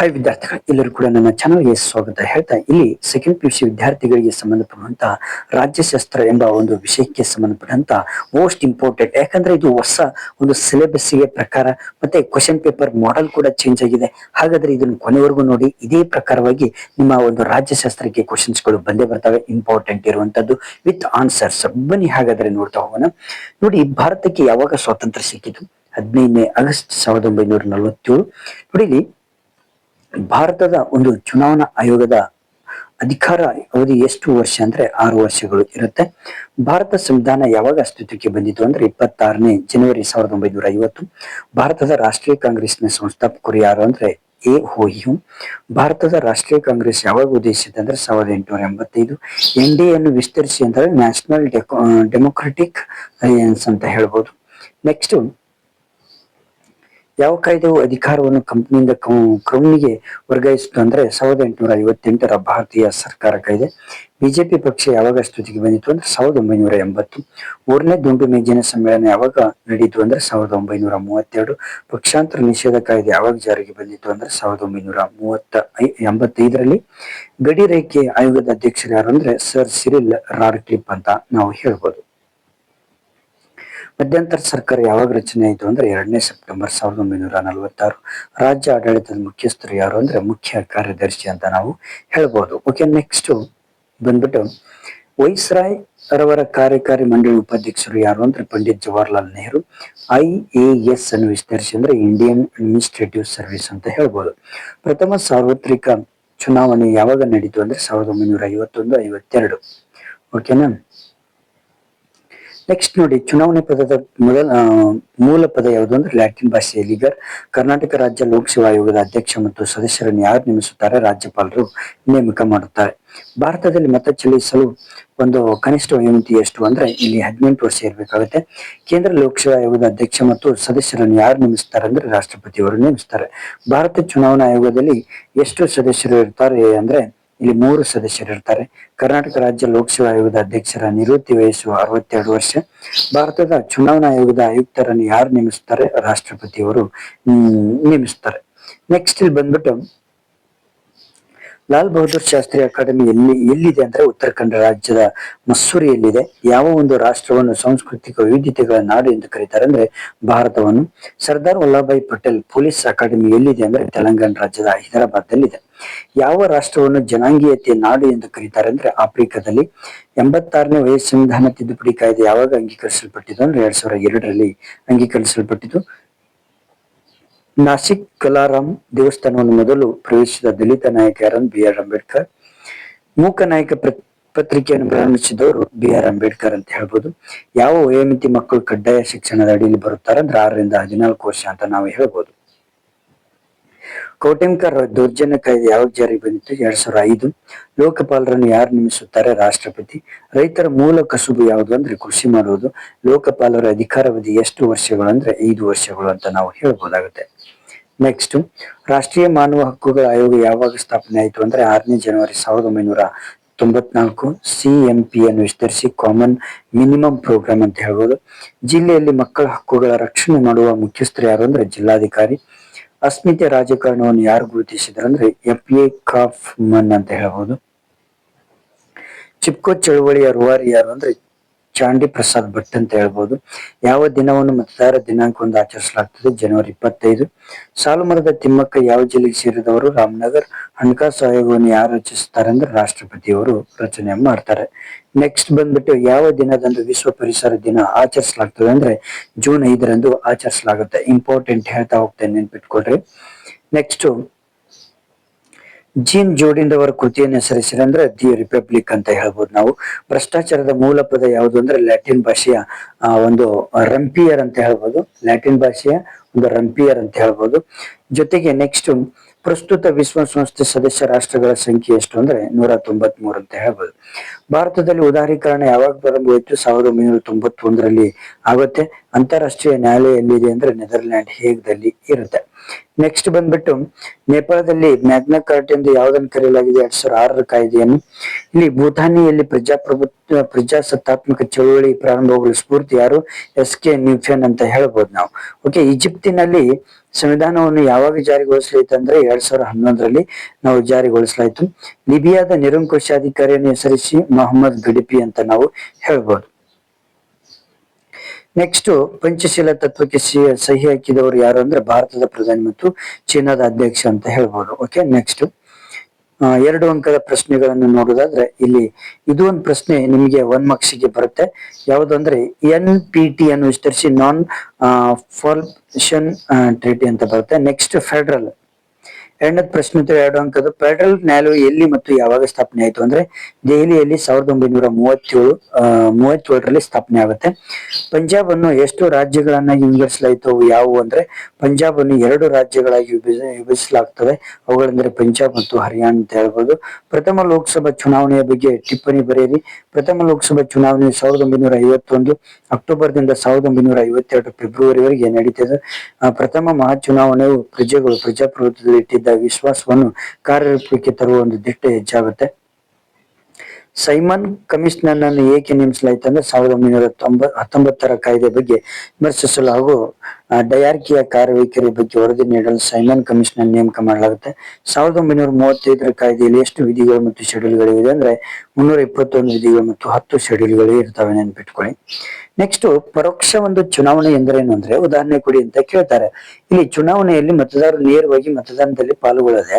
Hi ವಿದ್ಯಾರ್ಥಿಗಳು ಎಲ್ಲರೂ ಕೂಡ ನನ್ನ ಚಾನಲ್ಗೆ ಸ್ವಾಗತ. ಹೇಳ್ತಾ ಇಲ್ಲಿ ಸೆಕೆಂಡ್ ಪಿ ಯು ಸಿ ವಿದ್ಯಾರ್ಥಿಗಳಿಗೆ ಸಂಬಂಧಪಟ್ಟಂತಹ ರಾಜ್ಯಶಾಸ್ತ್ರ ಎಂಬ ಒಂದು ವಿಷಯಕ್ಕೆ ಸಂಬಂಧಪಟ್ಟಂತಹ ಮೋಸ್ಟ್ ಇಂಪಾರ್ಟೆಂಟ್ ಯಾಕಂದ್ರೆ ಇದು ಹೊಸ ಒಂದು ಸಿಲೆಬಸ್ಗೆ ಪ್ರಕಾರ ಮತ್ತೆ ಕ್ವಶನ್ ಪೇಪರ್ ಮಾಡೆಲ್ ಕೂಡ ಚೇಂಜ್ ಆಗಿದೆ. ಹಾಗಾದ್ರೆ ಇದನ್ನು ಕೊನೆವರೆಗೂ ನೋಡಿ. ಇದೇ ಪ್ರಕಾರವಾಗಿ ನಿಮ್ಮ ಒಂದು ರಾಜ್ಯಶಾಸ್ತ್ರಕ್ಕೆ ಕ್ವಶನ್ಸ್ಗಳು ಬಂದೇ ಬರ್ತವೆ. ಇಂಪಾರ್ಟೆಂಟ್ ಇರುವಂತದ್ದು ವಿತ್ ಆನ್ಸರ್ಸ್ ಬನ್ನಿ ಹಾಗಾದ್ರೆ ನೋಡ್ತಾ ಹೋಗೋಣ. ನೋಡಿ, ಭಾರತಕ್ಕೆ ಯಾವಾಗ ಸ್ವಾತಂತ್ರ್ಯ ಸಿಕ್ಕಿತು? ಹದಿನೈದನೇ ಆಗಸ್ಟ್ ಸಾವಿರದ ಒಂಬೈನೂರ ನಲವತ್ತೇಳು. ನೋಡಿ ಭಾರತದ ಒಂದು ಚುನಾವಣಾ ಆಯೋಗದ ಅಧಿಕಾರ ಅವಧಿ ಎಷ್ಟು ವರ್ಷ ಅಂದ್ರೆ ಆರು ವರ್ಷಗಳು ಇರುತ್ತೆ. ಭಾರತ ಸಂವಿಧಾನ ಯಾವಾಗ ಅಸ್ತಿತ್ವಕ್ಕೆ ಬಂದಿತ್ತು ಅಂದ್ರೆ ಇಪ್ಪತ್ತಾರನೇ ಜನವರಿ ಸಾವಿರದ ಒಂಬೈನೂರ ಐವತ್ತು ಭಾರತದ ರಾಷ್ಟ್ರೀಯ ಕಾಂಗ್ರೆಸ್ನ ಸಂಸ್ಥಾಪಕರು ಯಾರು ಅಂದ್ರೆ ಎ ಹೋಹಿಯು ಭಾರತದ ರಾಷ್ಟ್ರೀಯ ಕಾಂಗ್ರೆಸ್ ಯಾವಾಗ ಉದ್ದೇಶಿಸಿದೆ ಅಂದ್ರೆ ಸಾವಿರದ ಎಂಟುನೂರ ಎಂಬತ್ತೈದು. ಎನ್ ಡಿ ಅನ್ನು ವಿಸ್ತರಿಸಿ ಅಂದ್ರೆ ನ್ಯಾಷನಲ್ ಡೆಮೊಕ್ರೆಟಿಕ್ ಅಂತ ಹೇಳ್ಬೋದು. ನೆಕ್ಸ್ಟ್ ಯಾವ ಕಾಯ್ದೆಯು ಅಧಿಕಾರವನ್ನು ಕಂಪನಿಯಿಂದ ಕಂಪ್ನಿಗೆ ವರ್ಗಾಯಿಸಿತು ಅಂದ್ರೆ ಸಾವಿರದ ಎಂಟುನೂರ ಐವತ್ತೆಂಟರ ಭಾರತೀಯ ಸರ್ಕಾರ ಕಾಯ್ದೆ. ಬಿಜೆಪಿ ಪಕ್ಷ ಯಾವಾಗ ಸ್ಥಿತಿಗೆ ಬಂದಿತ್ತು ಅಂದ್ರೆ ಸಾವಿರದ ಒಂಬೈನೂರ ಎಂಬತ್ತು. ಮೂರನೇ ದುಂಡು ಮೇಜಿನ ಸಮ್ಮೇಳನ ಯಾವಾಗ ನಡೀತು ಅಂದ್ರೆ ಸಾವಿರದ ಒಂಬೈನೂರ ಮೂವತ್ತೆರಡು. ಪಕ್ಷಾಂತರ ನಿಷೇಧ ಕಾಯ್ದೆ ಯಾವಾಗ ಜಾರಿಗೆ ಬಂದಿತ್ತು ಅಂದ್ರೆ ಸಾವಿರದ ಒಂಬೈನೂರ ಮೂವತ್ತ ಎಂಬತ್ತೈದರಲ್ಲಿ. ಗಡಿ ರೇಖೆ ಆಯೋಗದ ಅಧ್ಯಕ್ಷರು ಯಾರು ಅಂದ್ರೆ ಸರ್ ಸಿರಿಲ್ ರಾರ್ಕ್ಲಿಪ್ ಅಂತ ನಾವು ಹೇಳ್ಬೋದು. ಮಧ್ಯಂತರ ಸರ್ಕಾರ ಯಾವಾಗ ರಚನೆ ಆಯಿತು ಅಂದ್ರೆ ಎರಡನೇ ಸೆಪ್ಟೆಂಬರ್ ಸಾವಿರದ ಒಂಬೈನೂರ ನಲವತ್ತಾರು. ರಾಜ್ಯ ಆಡಳಿತದ ಮುಖ್ಯಸ್ಥರು ಯಾರು ಅಂದ್ರೆ ಮುಖ್ಯ ಕಾರ್ಯದರ್ಶಿ ಅಂತ ನಾವು ಹೇಳ್ಬೋದು. ಓಕೆ ನೆಕ್ಸ್ಟ್ ಬಂದ್ಬಿಟ್ಟು ವೈಸ್ರಾಯ್ ರವರ ಕಾರ್ಯಕಾರಿ ಮಂಡಳಿ ಉಪಾಧ್ಯಕ್ಷರು ಯಾರು ಅಂದ್ರೆ Pandit Jawaharlal Nehru, I A S ಅನ್ನು ವಿಸ್ತರಿಸಿ ಅಂದ್ರೆ ಇಂಡಿಯನ್ ಅಡ್ಮಿನಿಸ್ಟ್ರೇಟಿವ್ ಸರ್ವಿಸ್ ಅಂತ ಹೇಳ್ಬೋದು. ಪ್ರಥಮ ಸಾರ್ವತ್ರಿಕ ಚುನಾವಣೆ ಯಾವಾಗ ನಡೀತು ಅಂದ್ರೆ ಸಾವಿರದ ಒಂಬೈನೂರ ಐವತ್ತೊಂದು, ಐವತ್ತೆರಡು. ಓಕೆನಾ ನೆಕ್ಸ್ಟ್ ನೋಡಿ, ಚುನಾವಣೆ ಪದದ ಮೊದಲ ಮೂಲ ಪದ ಯಾವುದು ಅಂದ್ರೆ ಲ್ಯಾಟಿನ್ ಭಾಷೆಯಲ್ಲಿ ಈಗ ಕರ್ನಾಟಕ ರಾಜ್ಯ ಲೋಕಸೇವಾ ಆಯೋಗದ ಅಧ್ಯಕ್ಷ ಮತ್ತು ಸದಸ್ಯರನ್ನು ಯಾರು ನೇಮಿಸುತ್ತಾರೆ? ರಾಜ್ಯಪಾಲರು ನೇಮಕ ಮಾಡುತ್ತಾರೆ. ಭಾರತದಲ್ಲಿ ಮತ ಚಲಿಸಲು ಒಂದು ಕನಿಷ್ಠ ವಯೋಮಿತಿ ಎಷ್ಟು ಅಂದ್ರೆ ಇಲ್ಲಿ ಹದಿನೆಂಟು ವರ್ಷ ಇರಬೇಕಾಗುತ್ತೆ. ಕೇಂದ್ರ ಲೋಕಸೇವಾ ಆಯೋಗದ ಅಧ್ಯಕ್ಷ ಮತ್ತು ಸದಸ್ಯರನ್ನು ಯಾರು ನೇಮಿಸುತ್ತಾರೆ ಅಂದ್ರೆ ರಾಷ್ಟ್ರಪತಿಯವರು ನೇಮಿಸ್ತಾರೆ ಭಾರತ ಚುನಾವಣಾ ಆಯೋಗದಲ್ಲಿ ಎಷ್ಟು ಸದಸ್ಯರು ಇರ್ತಾರೆ ಅಂದ್ರೆ ಇಲ್ಲಿ ಮೂರು ಸದಸ್ಯರು ಇರ್ತಾರೆ. ಕರ್ನಾಟಕ ರಾಜ್ಯ ಲೋಕಸೇವಾ ಆಯೋಗದ ಅಧ್ಯಕ್ಷರ ನಿವೃತ್ತಿ ವಯಸ್ಸು ಅರವತ್ತೆರಡು ವರ್ಷ. ಭಾರತದ ಚುನಾವಣಾ ಆಯೋಗದ ಆಯುಕ್ತರನ್ನು ಯಾರು ನೇಮಿಸ್ತಾರೆ? ರಾಷ್ಟ್ರಪತಿಯವರು ನೇಮಿಸ್ತಾರೆ. ನೆಕ್ಸ್ಟ್ ಇಲ್ಲಿ ಬಂದ್ಬಿಟ್ಟು ಲಾಲ್ ಬಹದ್ದೂರ್ ಶಾಸ್ತ್ರಿ ಅಕಾಡೆಮಿ ಎಲ್ಲಿ, ಎಲ್ಲಿದೆ ಅಂದ್ರೆ ಉತ್ತರಾಖಂಡ ರಾಜ್ಯದ ಮಸ್ಸೂರಿಯಲ್ಲಿದೆ. ಯಾವ ಒಂದು ರಾಷ್ಟ್ರವನ್ನು ಸಾಂಸ್ಕೃತಿಕ ವೈವಿಧ್ಯತೆಗಳ ನಾಡು ಎಂದು ಕರೀತಾರೆ ಅಂದ್ರೆ ಭಾರತವನ್ನು. ಸರ್ದಾರ್ ವಲ್ಲಭಾಯಿ ಪಟೇಲ್ ಪೊಲೀಸ್ ಅಕಾಡೆಮಿ ಎಲ್ಲಿದೆ ಅಂದ್ರೆ ತೆಲಂಗಾಣ ರಾಜ್ಯದ ಹೈದರಾಬಾದ್ ಇದೆ ಯಾವ ರಾಷ್ಟ್ರವನ್ನು ಜನಾಂಗೀಯತೆ ನಾಡು ಎಂದು ಕರೀತಾರೆ ಅಂದ್ರೆ ಆಫ್ರಿಕಾದಲ್ಲಿ? ಎಂಬತ್ತಾರನೇ ವಯಸ್ಸು ಸಂವಿಧಾನ ತಿದ್ದುಪಡಿ ಕಾಯ್ದೆ ಯಾವಾಗ ಅಂಗೀಕರಿಸಲ್ಪಟ್ಟಿದ್ದು ಅಂದ್ರೆ ಎರಡ್ ಸಾವಿರದ ಎರಡರಲ್ಲಿ ಅಂಗೀಕರಿಸಲ್ಪಟ್ಟಿದ್ದು ನಾಸಿಕ್ ಕಲಾರಾಮ್ ದೇವಸ್ಥಾನವನ್ನು ಮೊದಲು ಪ್ರವೇಶಿಸಿದ ದಲಿತ ನಾಯಕ ಯಾರು ಬಿ ಆರ್ ಅಂಬೇಡ್ಕರ್. ಮೂಕ ನಾಯಕ ಪತ್ರಿಕೆಯನ್ನು ಪ್ರಾರಂಭಿಸಿದವರು ಬಿ ಆರ್ ಅಂಬೇಡ್ಕರ್ ಅಂತ ಹೇಳ್ಬೋದು. ಯಾವ ವಯೋಮಿತಿ ಮಕ್ಕಳು ಕಡ್ಡಾಯ ಶಿಕ್ಷಣದ ಅಡಿಯಲ್ಲಿ ಬರುತ್ತಾರೆ ಅಂದ್ರೆ ಆರರಿಂದ ಹದಿನಾಲ್ಕು ವರ್ಷ ಅಂತ ನಾವು ಹೇಳ್ಬೋದು. ಕೌಟುಂಬಿಕ ದೌರ್ಜನ್ಯ ಕಾಯ್ದೆ ಯಾವಾಗ ಜಾರಿ ಬಂದಿತ್ತು? ಎರಡ್ ಸಾವಿರ ಐದು. ಲೋಕಪಾಲರನ್ನು ಯಾರು ನೇಮಿಸುತ್ತಾರೆ? ರಾಷ್ಟ್ರಪತಿ. ರೈತರ ಮೂಲ ಕಸುಬು ಯಾವುದು ಅಂದ್ರೆ ಕೃಷಿ ಮಾಡುವುದು. ಲೋಕಪಾಲರ ಅಧಿಕಾರಾವಧಿ ಎಷ್ಟು ವರ್ಷಗಳು ಅಂದ್ರೆ ಐದು ವರ್ಷಗಳು ಅಂತ ನಾವು ಹೇಳ್ಬೋದಾಗುತ್ತೆ. ನೆಕ್ಸ್ಟ್ ರಾಷ್ಟ್ರೀಯ ಮಾನವ ಹಕ್ಕುಗಳ ಆಯೋಗ ಯಾವಾಗ ಸ್ಥಾಪನೆ ಆಯಿತು ಅಂದ್ರೆ ಆರನೇ ಜನವರಿ ಸಾವಿರದ ಒಂಬೈನೂರ ತೊಂಬತ್ನಾಲ್ಕು. ಸಿ ಎಂ ಪಿ ಅನ್ನು ವಿಸ್ತರಿಸಿ ಕಾಮನ್ ಮಿನಿಮಮ್ ಪ್ರೋಗ್ರಾಮ್ ಅಂತ ಹೇಳ್ಬೋದು. ಜಿಲ್ಲೆಯಲ್ಲಿ ಮಕ್ಕಳ ಹಕ್ಕುಗಳ ರಕ್ಷಣೆ ಮಾಡುವ ಮುಖ್ಯಸ್ಥರು ಯಾರು ಅಂದ್ರೆ ಜಿಲ್ಲಾಧಿಕಾರಿ ಅಸ್ಮಿತೆ ರಾಜಕಾರಣವನ್ನು ಯಾರು ಗುರುತಿಸಿದ್ರು ಅಂದ್ರೆ ಎಫ್ ಎ ಕಾಫ್ ಮನ್ ಅಂತ ಹೇಳ್ಬೋದು. ಚಿಪ್ಕೋ ಚಳುವಳಿಯ ರೂವಾರಿ ಯಾರು ಅಂದ್ರೆ ಚಾಂಡಿ ಪ್ರಸಾದ್ ಭಟ್ ಅಂತ ಹೇಳ್ಬೋದು. ಯಾವ ದಿನವನ್ನು ಮತದಾರ ದಿನಾಂಕವನ್ನು ಆಚರಿಸಲಾಗ್ತದೆ? ಜನವರಿ ಇಪ್ಪತ್ತೈದು. ಸಾಲುಮರದ ತಿಮ್ಮಕ್ಕ ಯಾವ ಜಿಲ್ಲೆಗೆ ಸೇರಿದವರು? ರಾಮನಗರ್. ಹಣಕಾಸು ಆಯೋಗವನ್ನು ಯಾರು ರಚಿಸ್ತಾರೆ ಅಂದ್ರೆ ರಾಷ್ಟ್ರಪತಿಯವರು ರಚನೆ ಮಾಡ್ತಾರೆ. ನೆಕ್ಸ್ಟ್ ಬಂದ್ಬಿಟ್ಟು ಯಾವ ದಿನದಂದು ವಿಶ್ವ ಪರಿಸರ ದಿನ ಆಚರಿಸಲಾಗ್ತದೆ ಅಂದ್ರೆ ಜೂನ್ ಐದರಂದು ಆಚರಿಸಲಾಗುತ್ತೆ. ಇಂಪಾರ್ಟೆಂಟ್ ಹೇಳ್ತಾ ಹೋಗ್ತೇನೆ ನೆನ್ಪಿಟ್ಕೊಳ್ರಿ. ನೆಕ್ಸ್ಟ್ ಜೀನ್ ಜೋಡಿಂದವರ ಕೃತಿಯನ್ನು ಹೆಸರಿಸಿದೆ ಅಂದ್ರೆ ದಿ ರಿಪಬ್ಲಿಕ್ ಅಂತ ಹೇಳ್ಬೋದು ನಾವು. ಭ್ರಷ್ಟಾಚಾರದ ಮೂಲ ಪದ ಯಾವುದು ಅಂದ್ರೆ ಲ್ಯಾಟಿನ್ ಭಾಷೆಯ ಒಂದು ರಂಪಿಯರ್ ಅಂತ ಹೇಳ್ಬೋದು. ಲ್ಯಾಟಿನ್ ಭಾಷೆಯ ಒಂದು ರಂಪಿಯರ್ ಅಂತ ಹೇಳ್ಬೋದು. ಜೊತೆಗೆ ನೆಕ್ಸ್ಟ್ ಪ್ರಸ್ತುತ ವಿಶ್ವಸಂಸ್ಥೆ ಸದಸ್ಯ ರಾಷ್ಟ್ರಗಳ ಸಂಖ್ಯೆ ಎಷ್ಟು ಅಂದ್ರೆ ನೂರ ತೊಂಬತ್ ಮೂರು ಅಂತ ಹೇಳ್ಬೋದು. ಭಾರತದಲ್ಲಿ ಉದಾರೀಕರಣ ಯಾವಾಗ ಪ್ರಾರಂಭವಾಯಿತು? ಸಾವಿರದ ಒಂಬೈನೂರ ತೊಂಬತ್ತೊಂದರಲ್ಲಿ ಆಗುತ್ತೆ. ಅಂತಾರಾಷ್ಟ್ರೀಯ ನ್ಯಾಯಾಲಯ ಎಲ್ಲಿದೆ ಅಂದ್ರೆ ನೆದರ್ಲ್ಯಾಂಡ್ ಹೇಗದಲ್ಲಿ ಇರುತ್ತೆ. ನೆಕ್ಸ್ಟ್ ಬಂದ್ಬಿಟ್ಟು ನೇಪಾಳದಲ್ಲಿ ಮ್ಯಾಗ್ನಾ ಕಾರ್ಟ್ ಎಂದು ಯಾವುದನ್ನು ಕರೆಯಲಾಗಿದೆ? ಎರಡ್ ಸಾವಿರ ಆರರ ಕಾಯ್ದೆಯನ್ನು. ಇಲ್ಲಿ ಭೂತಾನಿಯಲ್ಲಿ ಪ್ರಜಾಪ್ರಭುತ್ವ, ಪ್ರಜಾಸತ್ತಾತ್ಮಕ ಚಳುವಳಿ ಪ್ರಾರಂಭವಾಗಲು ಸ್ಫೂರ್ತಿ ಯಾರು? ಎಸ್ ಕೆ ನ್ಯೂಫೆನ್ ಅಂತ ಹೇಳ್ಬೋದು ನಾವು. ಓಕೆ ಈಜಿಪ್ತಿನಲ್ಲಿ ಸಂವಿಧಾನವನ್ನು ಯಾವಾಗ ಜಾರಿಗೊಳಿಸಲಾಯಿತು ಅಂದ್ರೆ ಎರಡ್ ಸಾವಿರದ ಹನ್ನೊಂದರಲ್ಲಿ ನಾವು ಜಾರಿಗೊಳಿಸಲಾಯಿತು. ಲಿಬಿಯಾದ ನಿರಂಕುಶಾಧಿಕಾರಿಯನ್ನು ಹೆಸರಿಸಿ ಮೊಹಮ್ಮದ್ ಗಡಿಪಿ ಅಂತ ನಾವು ಹೇಳ್ಬೋದು. ನೆಕ್ಸ್ಟ್ ಪಂಚಶೀಲ ತತ್ವಕ್ಕೆ ಸಹಿ ಹಾಕಿದವರು ಯಾರು ಅಂದ್ರೆ ಭಾರತದ ಪ್ರಧಾನಿ ಮತ್ತು ಚೀನಾದ ಅಧ್ಯಕ್ಷ ಅಂತ ಹೇಳ್ಬೋದು. ಓಕೆ ನೆಕ್ಸ್ಟ್ ಎರಡು ಅಂಕದ ಪ್ರಶ್ನೆಗಳನ್ನು ನೋಡೋದಾದ್ರೆ ಇಲ್ಲಿ ಇದು ಒಂದು ಪ್ರಶ್ನೆ ನಿಮಗೆ ಒನ್ ಮಾರ್ಕ್ಸ್ಗೆ ಬರುತ್ತೆ. ಯಾವುದು ಅಂದ್ರೆ ಎನ್ ಪಿ ಟಿ ಅನ್ನು ವಿಸ್ತರಿಸಿ ನಾನ್ ಫಾರ್ಮೇಷನ್ ಟ್ರೀಟಿ ಅಂತ ಬರುತ್ತೆ. ನೆಕ್ಸ್ಟ್ ಫೆಡರಲ್ ಎರಡನೇ ಪ್ರಶ್ನೆ ಎರಡು ಅಂಕದ ಫೆಡರಲ್ ನ್ಯಾಯಾಲಯ ಎಲ್ಲಿ ಮತ್ತು ಯಾವಾಗ ಸ್ಥಾಪನೆ ಆಯಿತು? ಅಂದ್ರೆ ದೆಹಲಿಯಲ್ಲಿ ಸಾವಿರದ ಒಂಬೈನೂರ ಮೂವತ್ತೇಳು ಮೂವತ್ತೇಳರಲ್ಲಿ ಸ್ಥಾಪನೆ ಆಗುತ್ತೆ. ಪಂಜಾಬ್ ಅನ್ನು ಎಷ್ಟು ರಾಜ್ಯಗಳನ್ನಾಗಿ ವಿಂಗಡಿಸಲಾಯಿತು, ಯಾವುವು ಅಂದ್ರೆ ಪಂಜಾಬ್ ಅನ್ನು ಎರಡು ರಾಜ್ಯಗಳಾಗಿ ವಿಭಜ, ವಿಭಜಿಸಲಾಗ್ತವೆ. ಅವುಗಳೆಂದರೆ ಪಂಜಾಬ್ ಮತ್ತು ಹರಿಯಾಣ ಅಂತ ಹೇಳ್ಬೋದು. ಪ್ರಥಮ ಲೋಕಸಭಾ ಚುನಾವಣೆಯ ಬಗ್ಗೆ ಟಿಪ್ಪಣಿ ಬರೆಯಿರಿ. ಪ್ರಥಮ ಲೋಕಸಭಾ ಚುನಾವಣೆ ಸಾವಿರದ ಒಂಬೈನೂರ ಐವತ್ತೊಂದು, ಅಕ್ಟೋಬರ್ದಿಂದ ಸಾವಿರದ ಒಂಬೈನೂರ ಐವತ್ತೆರಡು ಫೆಬ್ರವರಿವರೆಗೆ ನಡೀತದೆ. ಪ್ರಥಮ ಮಹಾ ಚುನಾವಣೆಯು ಪ್ರಜೆಗಳು ಪ್ರಜಾಪ್ರಭುತ್ವದಲ್ಲಿ ಇಟ್ಟಿದ್ದ ವಿಶ್ವಾಸವನ್ನು ಕಾರ್ಯರೂಪಕ್ಕೆ ತರುವ ಒಂದು ದಿಟ್ಟ ಹೆಜ್ಜಾಗುತ್ತೆ. ಸೈಮನ್ ಕಮಿಷನರ್ ಅನ್ನು ಏಕೆ ನೇಮಿಸಲಾಯಿತು ಅಂದ್ರೆ ಸಾವಿರದ ಒಂಬೈನೂರ ತೊಂಬ ಹತ್ತೊಂಬತ್ತರ ಕಾಯ್ದೆ ಬಗ್ಗೆ ವಿಮರ್ಶಿಸಲು ಹಾಗೂ ಡಯಾರ್ಕಿಯ ಕಾರ್ಯವೈಖರಿ ಬಗ್ಗೆ ವರದಿ ನೀಡಲು ಸೈಮನ್ ಕಮಿಷನರ್ ನೇಮಕ ಮಾಡಲಾಗುತ್ತೆ. ಸಾವಿರದ ಒಂಬೈನೂರ ಮೂವತ್ತೈದರ ಕಾಯ್ದೆಯಲ್ಲಿ ಎಷ್ಟು ವಿಧಿಗಳು ಮತ್ತು ಶೆಡ್ಯೂಲ್ಗಳಿವೆ ಅಂದ್ರೆ ಮುನ್ನೂರ ಇಪ್ಪತ್ತೊಂದು ವಿಧಿಗಳು ಮತ್ತು ಹತ್ತು ಶೆಡ್ಯೂಲ್ಗಳು ಇರ್ತವೆ ನೆನ್ಪಿಟ್ಕೊಳ್ಳಿ. ನೆಕ್ಸ್ಟ್ ಪರೋಕ್ಷ ಒಂದು ಚುನಾವಣೆ ಎಂದರೇನು ಅಂದ್ರೆ ಉದಾಹರಣೆ ಕೊಡಿ ಅಂತ ಕೇಳ್ತಾರೆ. ಇಲ್ಲಿ ಚುನಾವಣೆಯಲ್ಲಿ ಮತದಾರರು ನೇರವಾಗಿ ಮತದಾನದಲ್ಲಿ ಪಾಲ್ಗೊಳ್ಳದೆ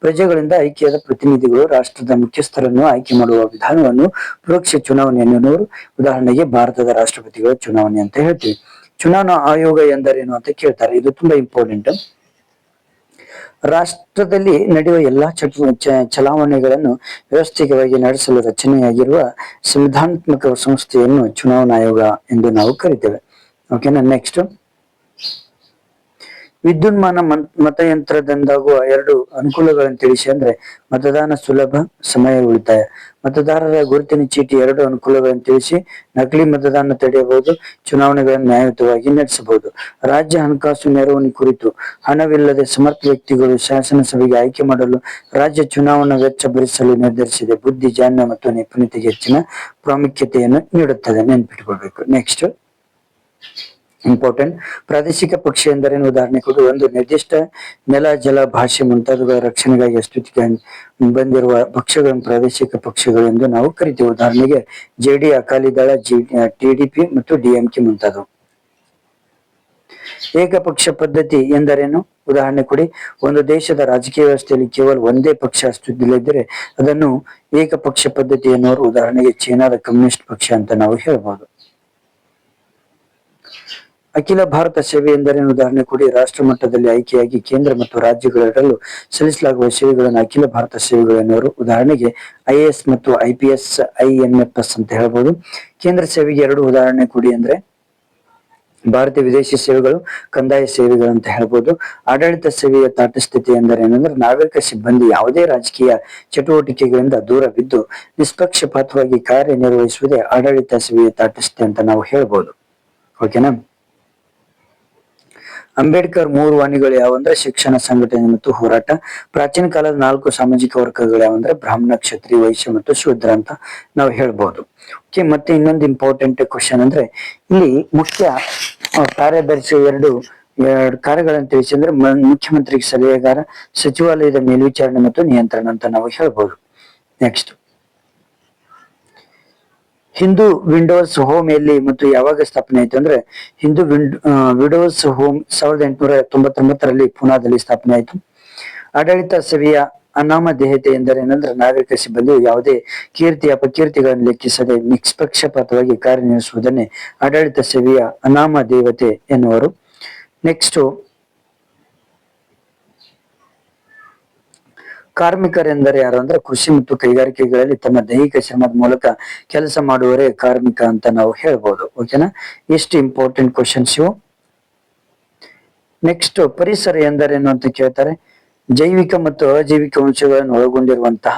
ಪ್ರಜೆಗಳಿಂದ ಆಯ್ಕೆಯಾದ ಪ್ರತಿನಿಧಿಗಳು ರಾಷ್ಟ್ರದ ಮುಖ್ಯಸ್ಥರನ್ನು ಆಯ್ಕೆ ಮಾಡುವ ವಿಧಾನವನ್ನು ಪರೋಕ್ಷ ಚುನಾವಣೆ ಎನ್ನುವರು. ಉದಾಹರಣೆಗೆ ಭಾರತದ ರಾಷ್ಟ್ರಪತಿಗಳ ಚುನಾವಣೆ ಅಂತ ಹೇಳ್ತೀವಿ. ಚುನಾವಣಾ ಆಯೋಗ ಎಂದರೇನು ಅಂತ ಕೇಳ್ತಾರೆ. ಇದು ತುಂಬಾ ಇಂಪಾರ್ಟೆಂಟ್ ರಾಷ್ಟ್ರದಲ್ಲಿ ನಡೆಯುವ ಎಲ್ಲಾ ಚಟು ಚ- ಚಲಾವಣೆಗಳನ್ನು ವ್ಯವಸ್ಥಿತವಾಗಿ ನಡೆಸಲು ರಚನೆಯಾಗಿರುವ ಸಂವಿಧಾನಾತ್ಮಕ ಸಂಸ್ಥೆಯನ್ನು ಚುನಾವಣಾ ಆಯೋಗ ಎಂದು ನಾವು ಕರಿತೇವೆ. ಓಕೆನಾ ನೆಕ್ಸ್ಟ್ ವಿದ್ಯುನ್ಮಾನ ಮತ ಮತಯಂತ್ರದಿಂದಾಗುವ ಎರಡು ಅನುಕೂಲಗಳನ್ನು ತಿಳಿಸಿ ಅಂದ್ರೆ ಮತದಾನ ಸುಲಭ, ಸಮಯ ಉಳಿತಾಯ. ಮತದಾರರ ಗುರುತಿನ ಚೀಟಿ ಎರಡು ಅನುಕೂಲಗಳನ್ನು ತಿಳಿಸಿ ನಕಲಿ ಮತದಾನ ತಡೆಯಬಹುದು, ಚುನಾವಣೆಗಳನ್ನು ನ್ಯಾಯಯುತವಾಗಿ ನಡೆಸಬಹುದು. ರಾಜ್ಯ ಹಣಕಾಸು ನೆರವಿನ ಕುರಿತು ಹಣವಿಲ್ಲದೆ ಸಮರ್ಥ ವ್ಯಕ್ತಿಗಳು ಶಾಸನಸಭೆಗೆ ಆಯ್ಕೆ ಮಾಡಲು ರಾಜ್ಯ ಚುನಾವಣಾ ವೆಚ್ಚ ಭರಿಸಲು ನಿರ್ಧರಿಸಿದೆ. ಬುದ್ಧಿ ಜಾಣ್ಯ ಮತ್ತು ನಿಪುಣತೆಗೆ ಹೆಚ್ಚಿನ ಪ್ರಾಮುಖ್ಯತೆಯನ್ನು ನೀಡುತ್ತದೆ. ನೆನ್ಪಿಟ್ಕೊಳ್ಬೇಕು. ನೆಕ್ಸ್ಟ್ ಇಂಪಾರ್ಟೆಂಟ್ ಪ್ರಾದೇಶಿಕ ಪಕ್ಷಿ ಎಂದರೇನು? ಉದಾಹರಣೆ ಕೊಡು. ಒಂದು ನಿರ್ದಿಷ್ಟ ನೆಲ, ಜಲ, ಭಾಷೆ ಮುಂತಾದವುಗಳ ರಕ್ಷಣೆಗಾಗಿ ಅಸ್ತಿತ್ವಕ್ಕೆ ಬಂದಿರುವ ಪಕ್ಷಗಳನ್ನು ಪ್ರಾದೇಶಿಕ ಪಕ್ಷಗಳು ಎಂದು ನಾವು ಕರಿತೀವಿ. ಉದಾಹರಣೆಗೆ JD Akali Dal G TDP ಮತ್ತು ಡಿಎಂಕೆ ಮುಂತಾದವು. ಏಕಪಕ್ಷ ಪದ್ಧತಿ ಎಂದರೇನು? ಉದಾಹರಣೆ ಕೊಡಿ. ಒಂದು ದೇಶದ ರಾಜಕೀಯ ವ್ಯವಸ್ಥೆಯಲ್ಲಿ ಕೇವಲ ಒಂದೇ ಪಕ್ಷ ಅಸ್ತಿತ್ವದಲ್ಲಿದ್ದರೆ ಅದನ್ನು ಏಕಪಕ್ಷ ಪದ್ಧತಿ ಎನ್ನುವರು. ಉದಾಹರಣೆಗೆ ಚೀನಾದ ಕಮ್ಯುನಿಸ್ಟ್ ಪಕ್ಷ ಅಂತ ನಾವು ಹೇಳ್ಬೋದು. ಅಖಿಲ ಭಾರತ ಸೇವೆ ಎಂದರೇನು ಉದಾಹರಣೆ ಕೊಡಿ. ರಾಷ್ಟ್ರ ಮಟ್ಟದಲ್ಲಿ ಆಯ್ಕೆಯಾಗಿ ಕೇಂದ್ರ ಮತ್ತು ರಾಜ್ಯಗಳೆರಡರಲ್ಲೂ ಸಲ್ಲಿಸಲಾಗುವ ಸೇವೆಗಳನ್ನು ಅಖಿಲ ಭಾರತ ಸೇವೆಗಳು ಎನ್ನುವರು. ಉದಾಹರಣೆಗೆ ಐಎಎಸ್ ಮತ್ತು ಐಪಿಎಸ್ ಐಎನ್ಎಫ್ಎಸ್ ಅಂತ ಹೇಳ್ಬೋದು. ಕೇಂದ್ರ ಸೇವೆಗೆ ಎರಡು ಉದಾಹರಣೆ ಕೊಡಿ ಅಂದ್ರೆ ಭಾರತೀಯ ವಿದೇಶಿ ಸೇವೆಗಳು, ಕಂದಾಯ ಸೇವೆಗಳು ಅಂತ ಹೇಳ್ಬೋದು. ಆಡಳಿತ ಸೇವೆಯ ತಾಟಸ್ಥಿತಿ ಎಂದರೆ ಏನಂದ್ರೆ ನಾಗರಿಕ ಸಿಬ್ಬಂದಿ ಯಾವುದೇ ರಾಜಕೀಯ ಚಟುವಟಿಕೆಗಳಿಂದ ದೂರವಿದ್ದು ನಿಷ್ಪಕ್ಷಪಾತವಾಗಿ ಕಾರ್ಯನಿರ್ವಹಿಸುವುದೇ ಆಡಳಿತ ಸೇವೆಯ ತಾಟಸ್ಥಿತಿ ಅಂತ ನಾವು ಹೇಳ್ಬೋದು. ಓಕೆನಾ ಅಂಬೇಡ್ಕರ್ ಮೂರು ವಾಣಿಗಳು ಯಾವಂದ್ರೆ ಶಿಕ್ಷಣ ಸಂಘಟನೆ ಮತ್ತು ಹೋರಾಟ, ಪ್ರಾಚೀನ ಕಾಲದ ನಾಲ್ಕು ಸಾಮಾಜಿಕ ವರ್ಗಗಳು ಯಾವಂದ್ರೆ ಬ್ರಾಹ್ಮಣ, ಕ್ಷತ್ರಿಯ, ವೈಶ್ಯ ಮತ್ತು ಶೂದ್ರ ಅಂತ ನಾವು ಹೇಳ್ಬೋದು. ಓಕೆ ಮತ್ತೆ ಇನ್ನೊಂದು ಇಂಪಾರ್ಟೆಂಟ್ ಕ್ವಶನ್ ಅಂದ್ರೆ ಇಲ್ಲಿ ಮುಖ್ಯ ಕಾರ್ಯದರ್ಶಿ ಎರಡು ಎರಡು ಕಾರ್ಯಗಳನ್ನು ತಿಳಿಸಿ ಅಂದ್ರೆ ಮುಖ್ಯಮಂತ್ರಿಗೆ ಸಲಹೆಗಾರ, ಸಚಿವಾಲಯದ ಮೇಲ್ವಿಚಾರಣೆ ಮತ್ತು ನಿಯಂತ್ರಣ ಅಂತ ನಾವು ಹೇಳ್ಬೋದು. ನೆಕ್ಸ್ಟ್ ಹಿಂದೂ ವಿಂಡೋಸ್ ಹೋಮ್ ಎಲ್ಲಿ ಮತ್ತು ಯಾವಾಗ ಸ್ಥಾಪನೆ ಆಯ್ತು ಅಂದ್ರೆ ಹಿಂದೂ ವಿಂಡ್ ವಿಂಡೋಸ್ ಹೋಮ್ ಸಾವಿರದ ಎಂಟುನೂರ ತೊಂಬತ್ತೊಂಬತ್ತರಲ್ಲಿ ಪುನಾದಲ್ಲಿ ಸ್ಥಾಪನೆ ಆಯ್ತು. ಆಡಳಿತ ಸೇವೆಯ ದೇಹತೆ ಎಂದರೆ ಏನಂದ್ರೆ ನಾಗರಿಕ ಸಿಬ್ಬಂದಿಯು ಯಾವುದೇ ಕೀರ್ತಿ, ಅಪಕೀರ್ತಿಗಳನ್ನು ಲೆಕ್ಕಿಸದೆ ನಿಷ್ಪಕ್ಷಪಾತವಾಗಿ ಕಾರ್ಯನಿರ್ವಹಿಸುವುದನ್ನೇ ಆಡಳಿತ ಸೇವೆಯ ದೇವತೆ ಎನ್ನುವರು. ನೆಕ್ಸ್ಟ್ ಕಾರ್ಮಿಕರೆಂದರೆ ಯಾರು ಅಂದ್ರೆ ಕೃಷಿ ಮತ್ತು ಕೈಗಾರಿಕೆಗಳಲ್ಲಿ ತಮ್ಮ ದೈಹಿಕ ಶ್ರಮದ ಮೂಲಕ ಕೆಲಸ ಮಾಡುವವರೇ ಕಾರ್ಮಿಕ ಅಂತ ನಾವು ಹೇಳ್ಬೋದು ಓಕೆನಾ ಎಷ್ಟು ಇಂಪಾರ್ಟೆಂಟ್ ಕ್ವಶನ್ಸ್ ಇವು. ನೆಕ್ಸ್ಟ್ ಪರಿಸರ ಎಂದರೇನು ಅಂತ ಕೇಳ್ತಾರೆ? ಜೈವಿಕ ಮತ್ತು ಅಜೈವಿಕ ಅಂಶಗಳನ್ನು ಒಳಗೊಂಡಿರುವಂತಹ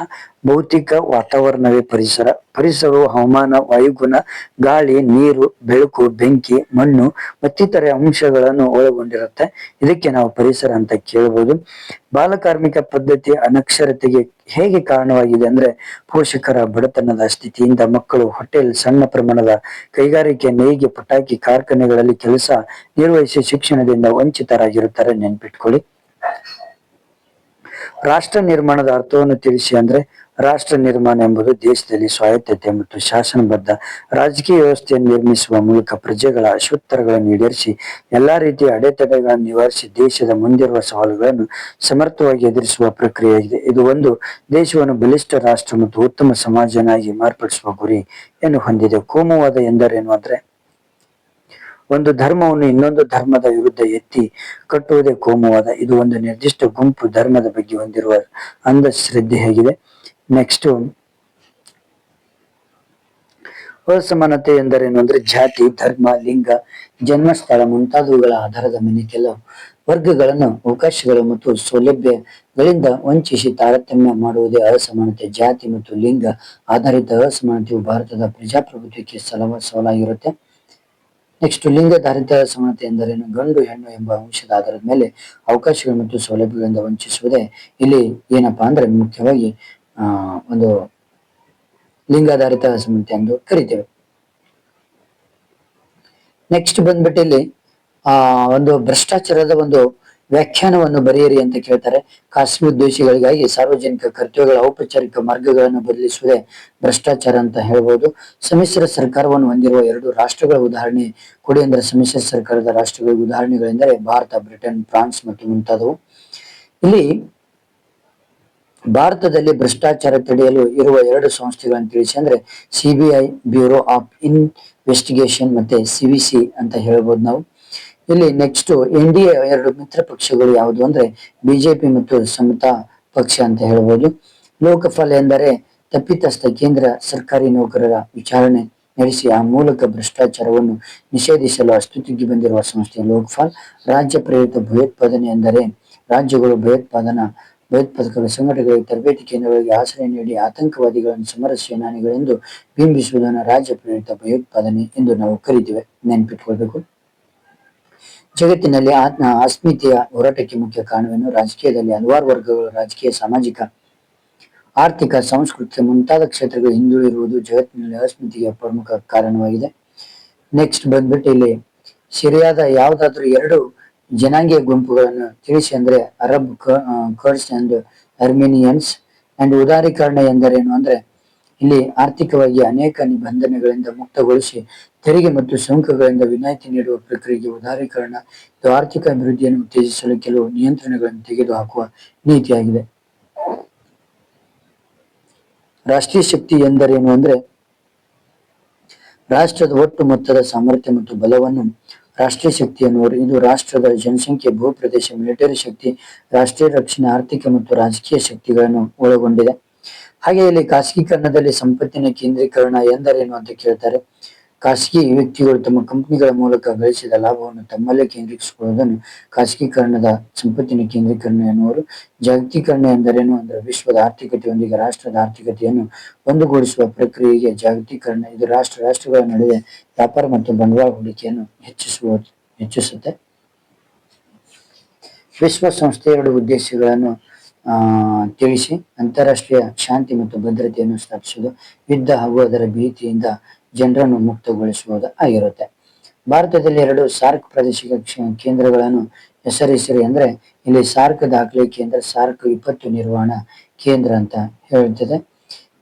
ಭೌತಿಕ ವಾತಾವರಣವೇ ಪರಿಸರ. ಪರಿಸರವು ಹವಾಮಾನ, ವಾಯುಗುಣ, ಗಾಳಿ, ನೀರು, ಬೆಳಕು, ಬೆಂಕಿ, ಮಣ್ಣು ಮತ್ತಿತರ ಅಂಶಗಳನ್ನು ಒಳಗೊಂಡಿರುತ್ತೆ. ಇದಕ್ಕೆ ನಾವು ಪರಿಸರ ಅಂತ ಕೇಳಬಹುದು ಬಾಲಕಾರ್ಮಿಕ ಪದ್ಧತಿ ಅನಕ್ಷರತೆಗೆ ಹೇಗೆ ಕಾರಣವಾಗಿದೆ ಅಂದ್ರೆ ಪೋಷಕರ ಬಡತನದ ಸ್ಥಿತಿಯಿಂದ ಮಕ್ಕಳು ಹೋಟೆಲ್ ಸಣ್ಣ ಪ್ರಮಾಣದ ಕೈಗಾರಿಕೆ, ನೇಯ್ಗೆ, ಪಟಾಕಿ ಕಾರ್ಖಾನೆಗಳಲ್ಲಿ ಕೆಲಸ, ನಿರ್ವಹಿಸಿ ಶಿಕ್ಷಣದಿಂದ ವಂಚಿತರಾಗಿರುತ್ತಾರೆ. ನೆನ್ಪಿಟ್ಕೊಳ್ಳಿ. ರಾಷ್ಟ್ರ ನಿರ್ಮಾಣದ ಅರ್ಥವನ್ನು ತಿಳಿಸಿ ಅಂದ್ರೆ ರಾಷ್ಟ್ರ ನಿರ್ಮಾಣ ಎಂಬುದು ದೇಶದಲ್ಲಿ ಸ್ವಾಯತ್ತತೆ ಮತ್ತು ಶಾಸನಬದ್ಧ ರಾಜಕೀಯ ವ್ಯವಸ್ಥೆಯನ್ನು ನಿರ್ಮಿಸುವ ಮೂಲಕ ಪ್ರಜೆಗಳ ಅಶ್ವತ್ತರಗಳನ್ನು ಈಡೇರಿಸಿ ಎಲ್ಲಾ ರೀತಿಯ ಅಡೆತಡೆಗಳನ್ನು ನಿವಾರಿಸಿ ದೇಶದ ಮುಂದಿರುವ ಸವಾಲುಗಳನ್ನು ಸಮರ್ಥವಾಗಿ ಎದುರಿಸುವ ಪ್ರಕ್ರಿಯೆಯಾಗಿದೆ ಇದು. ಒಂದು ದೇಶವನ್ನು ಬಲಿಷ್ಠ ರಾಷ್ಟ್ರ ಮತ್ತು ಉತ್ತಮ ಸಮಾಜನಾಗಿ ಮಾರ್ಪಡಿಸುವ ಗುರಿಯನ್ನು ಹೊಂದಿದೆ. ಕೋಮುವಾದ ಎಂದರೇನು ಅಂದ್ರೆ ಒಂದು ಧರ್ಮವನ್ನು ಇನ್ನೊಂದು ಧರ್ಮದ ವಿರುದ್ಧ ಎತ್ತಿ ಕಟ್ಟುವುದೇ ಕೋಮುವಾದ. ಇದು ಒಂದು ನಿರ್ದಿಷ್ಟ ಗುಂಪು ಧರ್ಮದ ಬಗ್ಗೆ ಹೊಂದಿರುವ ಅಂಧಶ್ರದ್ಧೆಯಾಗಿದೆ ನೆಕ್ಸ್ಟ್ ಅಸಮಾನತೆ ಎಂದರೇನು ಅಂದ್ರೆ ಜಾತಿ, ಧರ್ಮ, ಲಿಂಗ, ಜನ್ಮಸ್ಥಳ ಮುಂತಾದವುಗಳ ಆಧಾರದ ಮೇಲೆ ಕೆಲವು ವರ್ಗಗಳನ್ನು, ಅವಕಾಶಗಳು ಮತ್ತು ಸೌಲಭ್ಯಗಳಿಂದ ವಂಚಿಸಿ ತಾರತಮ್ಯ ಮಾಡುವುದೇ ಅಸಮಾನತೆ. ಜಾತಿ ಮತ್ತು ಲಿಂಗ ಆಧಾರಿತ ಅಸಮಾನತೆಯು ಭಾರತದ ಪ್ರಜಾಪ್ರಭುತ್ವಕ್ಕೆ ಸಲವ ಸವಾಲಾಗಿರುತ್ತೆ. ನೆಕ್ಸ್ಟ್ ಲಿಂಗಧಾರಿತ ಸಮಾನತೆ ಎಂದರೇನು? ಗಂಡು, ಹೆಣ್ಣು ಎಂಬ ಅಂಶದ ಆಧಾರದ ಮೇಲೆ ಅವಕಾಶಗಳು ಮತ್ತು ಸೌಲಭ್ಯಗಳಿಂದ ವಂಚಿಸುವುದೇ ಇಲ್ಲಿ ಏನಪ್ಪಾ ಅಂದ್ರೆ ಮುಖ್ಯವಾಗಿ, ಆ, ಒಂದು ಲಿಂಗಾಧಾರಿತ ಸಮಾನತೆ ಎಂದು ಕರಿತೇವೆ. ನೆಕ್ಸ್ಟ್ ಬಂದ್ಬಿಟ್ಟು ಇಲ್ಲಿ, ಆ, ಒಂದು ಭ್ರಷ್ಟಾಚಾರದ ಒಂದು ವ್ಯಾಖ್ಯಾನವನ್ನು ಬರೆಯಿರಿ ಅಂತ ಕೇಳ್ತಾರೆ. ಖಾಸಗಿ ಉದ್ದೇಶಗಳಿಗಾಗಿ ಸಾರ್ವಜನಿಕ ಕರ್ತವ್ಯಗಳ, ಔಪಚಾರಿಕ ಮಾರ್ಗಗಳನ್ನು ಬದಲಿಸುವುದೇ ಭ್ರಷ್ಟಾಚಾರ ಅಂತ ಹೇಳ್ಬೋದು. ಸಮ್ಮಿಶ್ರ ಸರ್ಕಾರವನ್ನು ಹೊಂದಿರುವ ಎರಡು ರಾಷ್ಟ್ರಗಳ ಉದಾಹರಣೆ ಕೊಡಿ ಅಂದ್ರೆ ಸಮ್ಮಿಶ್ರ ಸರ್ಕಾರದ ರಾಷ್ಟ್ರಗಳ ಉದಾಹರಣೆಗಳೆಂದರೆ ಭಾರತ, ಬ್ರಿಟನ್, ಫ್ರಾನ್ಸ್ ಮತ್ತು ಮುಂತಾದವು. ಇಲ್ಲಿ ಭಾರತದಲ್ಲಿ ಭ್ರಷ್ಟಾಚಾರ ತಡೆಯಲು ಇರುವ ಎರಡು ಸಂಸ್ಥೆಗಳನ್ನು ತಿಳಿಸಿ ಅಂದ್ರೆ ಸಿಬಿಐ ಬ್ಯೂರೋ ಆಫ್ ಇನ್ವೆಸ್ಟಿಗೇಷನ್ ಮತ್ತೆ ಸಿವಿಸಿ ಅಂತ ಹೇಳ್ಬೋದು ನಾವು. ಇಲ್ಲಿ ನೆಕ್ಸ್ಟ್ ಎನ್ ಡಿ ಎರಡು ಮಿತ್ರ ಪಕ್ಷಗಳು ಯಾವುದು ಅಂದ್ರೆ ಬಿಜೆಪಿ ಮತ್ತು ಸಮತಾ ಪಕ್ಷ ಅಂತ ಹೇಳ್ಬೋದು. ಲೋಕಪಾಲ್ ಎಂದರೆ ತಪ್ಪಿತಸ್ಥ ಕೇಂದ್ರ ಸರ್ಕಾರಿ ನೌಕರರ ವಿಚಾರಣೆ ನಡೆಸಿ ಆ ಮೂಲಕ ಭ್ರಷ್ಟಾಚಾರವನ್ನು ನಿಷೇಧಿಸಲು ಅಸ್ತಿತ್ವಕ್ಕೆ ಬಂದಿರುವ ಸಂಸ್ಥೆ ಲೋಕಪಾಲ್. ರಾಜ್ಯ ಪ್ರೇರಿತ ಭಯೋತ್ಪಾದನೆ ಎಂದರೆ ರಾಜ್ಯಗಳು ಭಯೋತ್ಪಾದನಾ, ಭಯೋತ್ಪಾದಕರ ಸಂಘಟನೆಗಳಿಗೆ ತರಬೇತಿ ಕೇಂದ್ರಗಳಿಗೆ ಆಶ್ರಯ ನೀಡಿ ಆತಂಕವಾದಿಗಳನ್ನು ಸಮರ ಸೇನಾನಿಗಳೆಂದು ಬಿಂಬಿಸುವುದನ್ನು ರಾಜ್ಯ ಪ್ರೇರಿತ ಭಯೋತ್ಪಾದನೆ ಎಂದು ನಾವು ಕರಿತೇವೆ. ನೆನ್ಪಿಟ್ಕೊಳ್ಬೇಕು. ಜಗತ್ತಿನಲ್ಲಿ ಆತ್ಮ ಅಸ್ಮಿತೆಯ ಹೋರಾಟಕ್ಕೆ ಮುಖ್ಯ ಕಾರಣವೇನು ರಾಜಕೀಯದಲ್ಲಿ ಹಲವಾರು ವರ್ಗಗಳು ರಾಜಕೀಯ, ಸಾಮಾಜಿಕ, ಆರ್ಥಿಕ, ಸಾಂಸ್ಕೃತಿಕ ಮುಂತಾದ ಕ್ಷೇತ್ರಗಳು ಹಿಂದುಳಿರುವುದು ಜಗತ್ತಿನಲ್ಲಿ ಅಸ್ಮಿತೆಯ ಪ್ರಮುಖ ಕಾರಣವಾಗಿದೆ. ನೆಕ್ಸ್ಟ್ ಬಂದ್ಬಿಟ್ಟು ಇಲ್ಲಿ ಸಿರಿಯಾದ ಯಾವುದಾದ್ರೂ ಎರಡು ಜನಾಂಗೀಯ ಗುಂಪುಗಳನ್ನು ತಿಳಿಸಿ ಅಂದ್ರೆ Arab Kurds and Armenians. And ಉದಾರೀಕರಣ ಎಂದರೇನು ಅಂದ್ರೆ ಇಲ್ಲಿ ಆರ್ಥಿಕವಾಗಿ ಅನೇಕ ನಿಬಂಧನೆಗಳಿಂದ ಮುಕ್ತಗೊಳಿಸಿ, ತೆರಿಗೆ ಮತ್ತು ಸುಂಕಗಳಿಂದ ವಿನಾಯಿತಿ ನೀಡುವ ಪ್ರಕ್ರಿಯೆಗೆ ಉದಾರೀಕರಣ ಇದು ಆರ್ಥಿಕ ಅಭಿವೃದ್ಧಿಯನ್ನು ಉತ್ತೇಜಿಸಲು ಕೆಲವು ನಿಯಂತ್ರಣಗಳನ್ನು ತೆಗೆದುಹಾಕುವ ನೀತಿಯಾಗಿದೆ. ರಾಷ್ಟ್ರೀಯ ಶಕ್ತಿ ಎಂದರೇನು ಅಂದ್ರೆ, ರಾಷ್ಟ್ರದ ಒಟ್ಟು ಮೊತ್ತದ ಸಾಮರ್ಥ್ಯ ಮತ್ತು ಬಲವನ್ನು ರಾಷ್ಟ್ರೀಯ ಶಕ್ತಿ ಎನ್ನುವರು. ಇದು ರಾಷ್ಟ್ರದ ಜನಸಂಖ್ಯೆ, ಭೂಪ್ರದೇಶ, ಮಿಲಿಟರಿ ಶಕ್ತಿ, ರಾಷ್ಟ್ರೀಯ ರಕ್ಷಣೆ, ಆರ್ಥಿಕ ಮತ್ತು ರಾಜಕೀಯ ಶಕ್ತಿಗಳನ್ನು ಒಳಗೊಂಡಿದೆ. ಹಾಗೆ ಇಲ್ಲಿ ಖಾಸಗೀಕರಣದಲ್ಲಿ ಸಂಪತ್ತಿನ ಕೇಂದ್ರೀಕರಣ ಎಂದರೇನು ಅಂತ ಕೇಳ್ತಾರೆ. ಖಾಸಗಿ ವ್ಯಕ್ತಿಗಳು ತಮ್ಮ ಕಂಪನಿಗಳ ಮೂಲಕ ಗಳಿಸಿದ ಲಾಭವನ್ನು ತಮ್ಮಲ್ಲೇ ಕೇಂದ್ರೀಕರಿಸಿಕೊಳ್ಳುವುದನ್ನು ಖಾಸಗೀಕರಣದ ಸಂಪತ್ತಿನ ಕೇಂದ್ರೀಕರಣ ಎನ್ನುವರು. ಜಾಗತೀಕರಣ ಎಂದರೇನು ಅಂದ್ರೆ ವಿಶ್ವದ ಆರ್ಥಿಕತೆಯೊಂದಿಗೆ ರಾಷ್ಟ್ರದ ಆರ್ಥಿಕತೆಯನ್ನು ಒಂದುಗೂಡಿಸುವ ಪ್ರಕ್ರಿಯೆಗೆ ಜಾಗತೀಕರಣ. ಇದು ರಾಷ್ಟ್ರ ರಾಷ್ಟ್ರಗಳ ನಡುವೆ ವ್ಯಾಪಾರ ಮತ್ತು ಬಂಡವಾಳ ಹೂಡಿಕೆಯನ್ನು ಹೆಚ್ಚಿಸುವ, ಹೆಚ್ಚಿಸುತ್ತೆ. ವಿಶ್ವಸಂಸ್ಥೆ ಎರಡು ಉದ್ದೇಶಗಳನ್ನು ತಿಳಿಸಿ ಅಂತಾರಾಷ್ಟ್ರೀಯ ಶಾಂತಿ ಮತ್ತು ಭದ್ರತೆಯನ್ನು ಸ್ಥಾಪಿಸುವುದು, ಯುದ್ಧ ಹಾಗೂ ಅದರ ಭೀತಿಯಿಂದ ಜನರನ್ನು ಮುಕ್ತಗೊಳಿಸುವುದು ಆಗಿರುತ್ತೆ. ಭಾರತದಲ್ಲಿ ಎರಡು ಸಾರ್ಕ್ ಪ್ರಾದೇಶಿಕ ಕೇಂದ್ರಗಳನ್ನು ಹೆಸರಿಸಿರಿ ಅಂದ್ರೆ, ಇಲ್ಲಿ ಸಾರ್ಕ್ ದಾಖಲೆ ಕೇಂದ್ರ, ಸಾರ್ಕ್ ವಿಪತ್ತು ನಿರ್ವಹಣಾ ಕೇಂದ್ರ ಅಂತ ಹೇಳುತ್ತದೆ.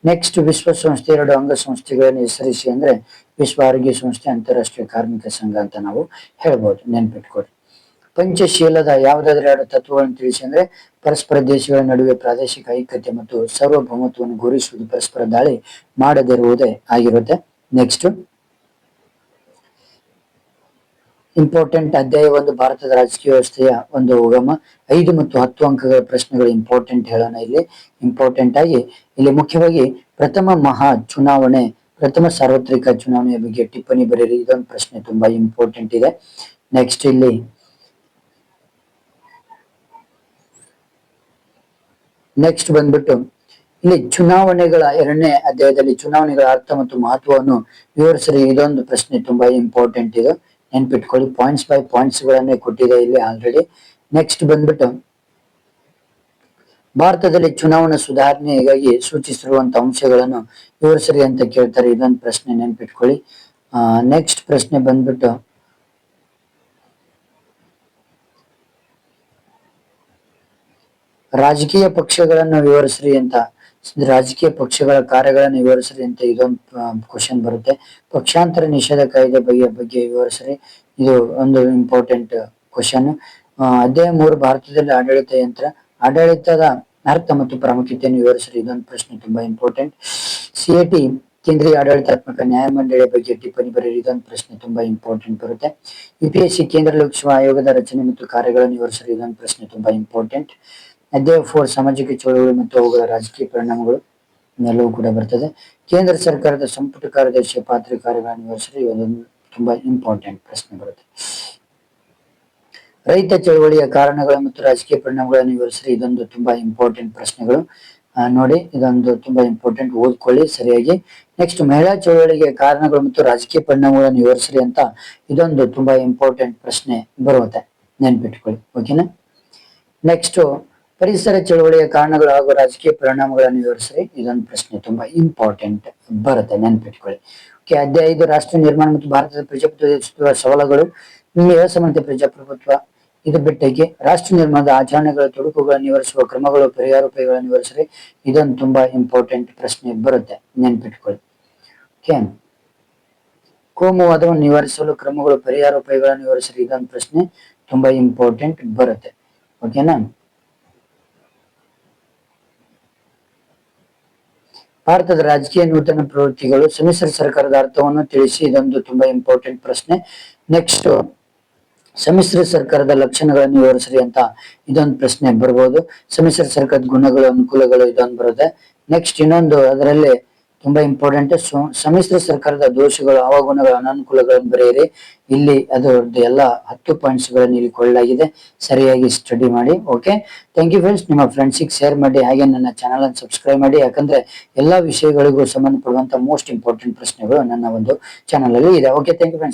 ನೆಕ್ಸ್ಟ್ ವಿಶ್ವಸಂಸ್ಥೆ, ಎರಡು ಅಂಗಸಂಸ್ಥೆಗಳನ್ನು ಹೆಸರಿಸಿ ಅಂದ್ರೆ, ವಿಶ್ವ ಆರೋಗ್ಯ ಸಂಸ್ಥೆ ಅಂತಾರಾಷ್ಟ್ರೀಯ ಕಾರ್ಮಿಕ ಸಂಘ ಅಂತ ನಾವು ಹೇಳ್ಬೋದು. ನೆನ್ಪಿಟ್ಕೊಡ್ರಿ ಪಂಚಶೀಲದ ಯಾವುದಾದ್ರೂ ಎರಡು ತತ್ವಗಳನ್ನು ತಿಳಿಸಿ ಅಂದ್ರೆ ಪರಸ್ಪರ ದೇಶಗಳ ನಡುವೆ ಪ್ರಾದೇಶಿಕ ಐಕ್ಯತೆ ಮತ್ತು ಸಾರ್ವಭೌಮತ್ವವನ್ನು ಗೌರವಿಸುವುದು ಪರಸ್ಪರ ದಾಳಿ ಮಾಡದಿರುವುದೇ ಆಗಿರುತ್ತೆ. ನೆಕ್ಸ್ಟ್ ಇಂಪಾರ್ಟೆಂಟ್ ಅಧ್ಯಾಯ ಒಂದು, ಭಾರತದ ರಾಜಕೀಯ ವ್ಯವಸ್ಥೆಯ ಒಂದು ಉಗಮ. ಐದು ಮತ್ತು ಹತ್ತು ಅಂಕಗಳ ಪ್ರಶ್ನೆಗಳು ಇಂಪಾರ್ಟೆಂಟ್ ಹೇಳೋಣ ಇಲ್ಲಿ. ಇಂಪಾರ್ಟೆಂಟ್ ಆಗಿ ಇಲ್ಲಿ ಮುಖ್ಯವಾಗಿ ಪ್ರಥಮ ಮಹಾ ಚುನಾವಣೆ, ಪ್ರಥಮ ಸಾರ್ವತ್ರಿಕ ಚುನಾವಣೆಯ ಬಗ್ಗೆ ಟಿಪ್ಪಣಿ ಬರೀರಿ ಇದೊಂದು ಪ್ರಶ್ನೆ ತುಂಬಾ ಇಂಪಾರ್ಟೆಂಟ್ ಇದೆ. ನೆಕ್ಸ್ಟ್ ಇಲ್ಲಿ ನೆಕ್ಸ್ಟ್ ಬಂದ್ಬಿಟ್ಟು, ಇಲ್ಲಿ ಚುನಾವಣೆಗಳ ಎರಡನೇ ಅಧ್ಯಾಯದಲ್ಲಿ ಚುನಾವಣೆಗಳ ಅರ್ಥ ಮತ್ತು ಮಹತ್ವವನ್ನು ವಿವರಿಸಿದ್ರೆ ಇದೊಂದು ಪ್ರಶ್ನೆ ತುಂಬಾ ಇಂಪಾರ್ಟೆಂಟ್ ಇದು ನೆನ್ಪಿಟ್ಕೊಳ್ಳಿ ಪಾಯಿಂಟ್ಸ್ ಬೈ ಪಾಯಿಂಟ್ಸ್ ಗಳನ್ನೇ ಕೊಟ್ಟಿದೆ ಇಲ್ಲಿ ಆಲ್ರೆಡಿ ನೆಕ್ಸ್ಟ್ ಬಂದ್ಬಿಟ್ಟು, ಭಾರತದಲ್ಲಿ ಚುನಾವಣಾ ಸುಧಾರಣೆಗಾಗಿ ಸೂಚಿಸಿರುವಂತ ಅಂಶಗಳನ್ನು ವಿವರಿಸಿರಿ ಅಂತ ಕೇಳ್ತಾರೆ. ಇದೊಂದು ಪ್ರಶ್ನೆ ನೆನ್ಪಿಟ್ಕೊಳ್ಳಿ. ನೆಕ್ಸ್ಟ್ ಪ್ರಶ್ನೆ ಬಂದ್ಬಿಟ್ಟು ರಾಜಕೀಯ ಪಕ್ಷಗಳನ್ನು ವಿವರಿಸ್ರಿ ಅಂತ. ರಾಜಕೀಯ ಪಕ್ಷಗಳ ಕಾರ್ಯಗಳನ್ನು ವಿವರಿಸ್ರಿ ಅಂತ ಇದೊಂದು ಕ್ವಶನ್ ಬರುತ್ತೆ. ಪಕ್ಷಾಂತರ ನಿಷೇಧ ಕಾಯ್ದೆ ಬಗ್ಗೆ ಬಗ್ಗೆ ವಿವರಿಸ್ರಿ. ಇದು ಒಂದು ಇಂಪಾರ್ಟೆಂಟ್ ಕ್ವಶನ್ ಅದೇ ಮೂರು ಭಾರತದಲ್ಲಿ ಆಡಳಿತ ಯಂತ್ರ, ಆಡಳಿತದ ಅರ್ಥ ಮತ್ತು ಪ್ರಾಮುಖ್ಯತೆಯನ್ನು ವಿವರಿಸ್ರಿ. ಇದೊಂದು ಪ್ರಶ್ನೆ ತುಂಬಾ ಇಂಪಾರ್ಟೆಂಟ್ ಸಿಎಟಿ ಕೇಂದ್ರೀಯ ಆಡಳಿತಾತ್ಮಕ ನ್ಯಾಯಮಂಡಳಿ ಬಗ್ಗೆ ಟಿಪ್ಪಣಿ ಬರೆಯಲಿ ಇದೊಂದು ಪ್ರಶ್ನೆ ತುಂಬಾ ಇಂಪಾರ್ಟೆಂಟ್ ಬರುತ್ತೆ. ಯುಪಿಎಸ್ಸಿ ಕೇಂದ್ರ ಲೋಕಸಭಾ ಆಯೋಗದ ರಚನೆ ಮತ್ತು ಕಾರ್ಯಗಳನ್ನು ವಿವರಿಸಲು ಇದೊಂದು ಪ್ರಶ್ನೆ ತುಂಬಾ ಇಂಪಾರ್ಟೆಂಟ್ ಫೋರ್ ಸಾಮಾಜಿಕ ಚಳವಳಿ ಮತ್ತು ಅವುಗಳ ರಾಜಕೀಯ ಪರಿಣಾಮಗಳು ಎಲ್ಲವೂ ಕೂಡ ಬರ್ತದೆ. ಕೇಂದ್ರ ಸರ್ಕಾರದ ಸಂಪುಟ ಕಾರ್ಯದರ್ಶಿ ಪಾತ್ರ ಕಾರ್ಯಗಳನ್ನು ವಿವರಿಸಲು ಇದೊಂದು ತುಂಬಾ ಇಂಪಾರ್ಟೆಂಟ್ ಪ್ರಶ್ನೆ ಬರುತ್ತೆ. ರೈತ ಚಳವಳಿಯ ಕಾರಣಗಳು ಮತ್ತು ರಾಜಕೀಯ ಪರಿಣಾಮಗಳನ್ನು ವಿವರಿಸಲು ಇದೊಂದು ತುಂಬಾ ಇಂಪಾರ್ಟೆಂಟ್ ಪ್ರಶ್ನೆಗಳು. ನೋಡಿ, ಇದೊಂದು ತುಂಬಾ ಇಂಪಾರ್ಟೆಂಟ್ ಓದ್ಕೊಳ್ಳಿ ಸರಿಯಾಗಿ. ನೆಕ್ಸ್ಟ್ ಮಹಿಳಾ ಚಳವಳಿಗೆ ಕಾರಣಗಳು ಮತ್ತು ರಾಜಕೀಯ ಪರಿಣಾಮಗಳನ್ನು ವಿವರಿಸಲಿ ಅಂತ ಇದೊಂದು ತುಂಬಾ ಇಂಪಾರ್ಟೆಂಟ್ ಪ್ರಶ್ನೆ ಬರುತ್ತೆ. ನೆನ್ಪಿಟ್ಕೊಳ್ಳಿ ಓಕೆನಾ ನೆಕ್ಸ್ಟ್ ಪರಿಸರ ಚಳವಳಿಯ ಕಾರಣಗಳು ಹಾಗೂ ರಾಜಕೀಯ ಪರಿಣಾಮಗಳನ್ನು ವಿವರಿಸ್ರಿ ಇದೊಂದು ಪ್ರಶ್ನೆ ತುಂಬಾ ಇಂಪಾರ್ಟೆಂಟ್ ಬರುತ್ತೆ, ನೆನ್ಪಿಟ್ಕೊಳ್ಳಿ. ಓಕೆ, ಅಧ್ಯಾಯ ಇದು ರಾಷ್ಟ್ರ ನಿರ್ಮಾಣ ಮತ್ತು ಭಾರತದ ಪ್ರಜಾಪ್ರಭುತ್ವ ಸವಾಲುಗಳು. ಅಸಮಾನತೆ ಪ್ರಜಾಪ್ರಭುತ್ವ ಇದು ಬಿಟ್ಟಕ್ಕೆ ರಾಷ್ಟ್ರ ನಿರ್ಮಾಣದ ಆಚರಣೆಗಳ ತೊಡಕುಗಳನ್ನು ನಿವಾರಿಸುವ ಕ್ರಮಗಳು ಪರಿಹಾರೋಪಾಯಗಳನ್ನು ನಿವಾರಿಸ್ರಿ ಇದೊಂದು ತುಂಬಾ ಇಂಪಾರ್ಟೆಂಟ್ ಪ್ರಶ್ನೆ ಬರುತ್ತೆ, ನೆನ್ಪಿಟ್ಕೊಳ್ಳಿ. ಓಕೆ, ಕೋಮುವಾದವನ್ನು ನಿವಾರಿಸಲು ಕ್ರಮಗಳು ಪರಿಹಾರೋಪಾಯಗಳನ್ನು ನಿವಾರಿಸ್ರಿ ಇದೊಂದು ಪ್ರಶ್ನೆ ತುಂಬಾ ಇಂಪಾರ್ಟೆಂಟ್ ಬರುತ್ತೆ. ಓಕೆನಾ? ಭಾರತದ ರಾಜಕೀಯ ನೂತನ ಪ್ರವೃತ್ತಿಗಳು ಸಮ್ಮಿಶ್ರ ಸರ್ಕಾರದ ಅರ್ಥವನ್ನು ತಿಳಿಸಿ, ಇದೊಂದು ತುಂಬಾ ಇಂಪಾರ್ಟೆಂಟ್ ಪ್ರಶ್ನೆ. ನೆಕ್ಸ್ಟ್ ಸಮ್ಮಿಶ್ರ ಸರ್ಕಾರದ ಲಕ್ಷಣಗಳನ್ನು ವಿವರಿಸ್ರಿ ಅಂತ ಇದೊಂದು ಪ್ರಶ್ನೆ ಬರ್ಬೋದು. ಸಮ್ಮಿಶ್ರ ಸರ್ಕಾರದ ಗುಣಗಳು, ಅನುಕೂಲಗಳು ಇದೊಂದು ಬರುತ್ತೆ. ನೆಕ್ಸ್ಟ್ ಇನ್ನೊಂದು ಅದರಲ್ಲಿ ತುಂಬಾ ಇಂಪಾರ್ಟೆಂಟ್ ಸಮ್ಮಿಶ್ರ ಸರ್ಕಾರದ ದೋಷಗಳು, ಅವಗುಣಗಳು, ಅನಾನುಕೂಲಗಳನ್ನು ಬರೆಯಿರಿ. ಇಲ್ಲಿ ಅದರದ್ದು ಎಲ್ಲ ಹತ್ತು ಪಾಯಿಂಟ್ಸ್ಗಳನ್ನು ಇಲ್ಲಿ ಕೊಳ್ಳಲಾಗಿದೆ ಸರಿಯಾಗಿ ಸ್ಟಡಿ ಮಾಡಿ ಓಕೆ ಥ್ಯಾಂಕ್ ಯು ಫ್ರೆಂಡ್ಸ್ ನಿಮ್ಮ ಫ್ರೆಂಡ್ಸಿಗೆ ಶೇರ್ ಮಾಡಿ, ಹಾಗೆ ನನ್ನ ಚಾನಲ್ ಅನ್ನು ಸಬ್ಸ್ಕ್ರೈಬ್ ಮಾಡಿ. ಯಾಕಂದ್ರೆ ಎಲ್ಲಾ ವಿಷಯಗಳಿಗೂ ಸಂಬಂಧಪಡುವಂತ ಮೋಸ್ಟ್ ಇಂಪಾರ್ಟೆಂಟ್ ಪ್ರಶ್ನೆಗಳು ನನ್ನ ಒಂದು ಚಾನಲ್ ಅಲ್ಲಿ ಇದೆ. Okay thank you friends